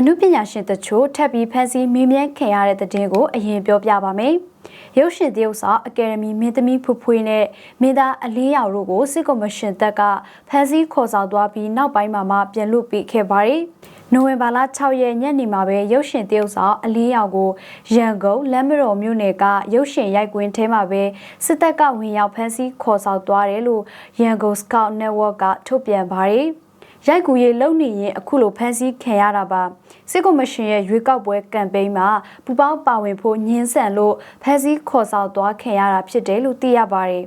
အနုပညာရှင်တချို့ထပ်ပြီးဖန်ဆီးမေးမြန်းခံရတဲ့တဲ့တင်ကိုအရင်ပြောပြပါမယ်။ရုပ်ရှင်သရုပ်ဆောင်အကယ်ဒမီမင်းသမီးဖွဖွေးနဲ့မင်းသားအလင်းရောင်တို့ကိုစစ်ကော်မရှင်တပ်ကဖမ်းဆီးခေါ်ဆောင်သွားပြီးနောက်ပိုင်းမှာမှပြန်လွတ်ပေးခဲ့ပါတယ်။နိုဝင်ဘာလ6ရက်ညနေမှာပဲရုပ်ရှင်သရုပ်ဆောင်အလင်းရောင်ကိုရန်ကုန်လမ်းမတော်မြို့နယ်ကရုပ်ရှင်ရိုက်ကွင်းထဲမှာပဲစစ်တပ်ကဝင်ရောက်ဖမ်းဆီးခေါ်ဆောင်သွားတယ်လို့ရန်ကုန် Scout Network ကထုတ်ပြန်ပါတယ်။ ရိုက်ကူရေးလုံနေရင်အခုလိုဖမ်းဆီးခံရတာပါစစ်ကော်မရှင်ရဲ့ရွေးကောက်ပွဲကမ်ပိန်းမှာပူပေါင်းပါဝင်ဖို့ညှင်းဆန်လို့ဖမ်းဆီးခေါ်ဆောင်သွားခံရတာဖြစ်တယ်လို့သိရပါတယ်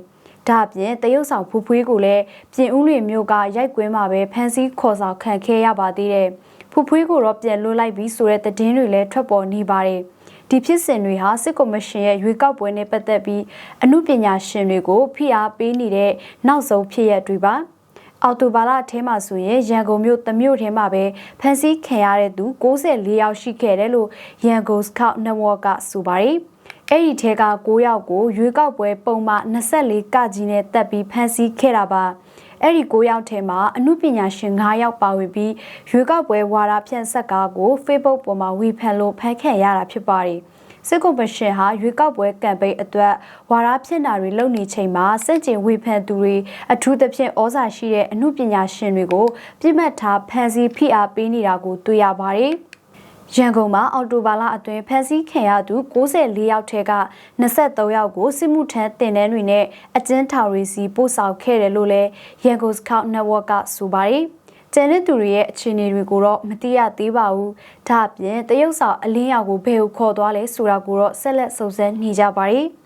ဒါအပြင်တရုတ်ဆောင်ဖူးဖွေးကိုလည်းပြင်ဦးလွင်မြို့ကရိုက်ကွင်းမှာပဲဖမ်းဆီးခေါ်ဆောင်ခံခဲ့ရပါသေးတယ်ဖူးဖွေးကိုတော့ပြန်လွှတ်လိုက်ပြီးဆိုတဲ့သတင်းတွေလည်းထွက်ပေါ်နေပါတယ်ဒီဖြစ်စဉ်တွေဟာစစ်ကော်မရှင်ရဲ့ရွေးကောက်ပွဲနဲ့ပတ်သက်ပြီးအမှုပညာရှင်တွေကိုဖိအားပေးနေတဲ့နောက်ဆုံးဖြစ်ရပ်တွေပါ။ အော်တိုဘာလအထဲမှာဆိုရင်ရန်ကုန်မြို့တမြို့ထဲမှာပဲဖမ်းဆီးခံရတဲ့သူ64ယောက်ရှိခဲ့တယ်လို့ရန်ကုန်စကောက်နက်ဝေါ့ကဆိုပါတယ်။အဲ့ဒီထဲက9ယောက်ကိုရွေးကောက်ပွဲပုံမှန်24ကကြီးနဲ့တက်ပြီးဖမ်းဆီးခဲ့တာပါ။အဲ့ဒီ9ယောက်ထဲမှာအမှုပညာရှင်9ယောက်ပါဝင်ပြီးရွေးကောက်ပွဲဝါဒဖြန့်ဆက်ကားကို Facebook ပေါ်မှာဝေဖန်လို့ဖမ်းခံရတာဖြစ်ပါတယ်။ စစ်ကော်မရှင်ဟာရွေးကောက်ပွဲကမ်ပိန်းအတွက်ဝါဒဖြန့်တာတွေလုပ်နေချိန်မှာစက်ကျင်ဝေဖန်သူတွေအထူးသဖြင့်ဩဇာရှိတဲ့အမှုပညာရှင်တွေကိုပြစ်မှတ်ထားဖန်ဆီးဖိအားပေးနေတာကိုတွေ့ရပါတယ်။ရန်ကုန်မှာအော်တိုဘာလအတွင်းဖမ်းဆီးခံရသူ64ယောက်ထဲက23ယောက်ကိုစစ်မှုထမ်းတင်တန်းတွေနဲ့အကျဉ်းထောင်တွေစီပို့ဆောင်ခဲ့တယ်လို့လည်းရန်ကုန်စကောက်နက်ဝေါ့ကဆိုပါတယ်။ ကျန်တဲ့သူတွေရဲ့အခြေအနေတွေကိုတော့မသိရသေးပါဘူး။ဒါအပြင်တရုတ်ဆောင်အလင်းရောင်ကိုဘယ်ကိုခေါ်သွားလဲဆိုတာကိုတော့ဆက်လက်စုံစမ်းနေကြပါ रे ။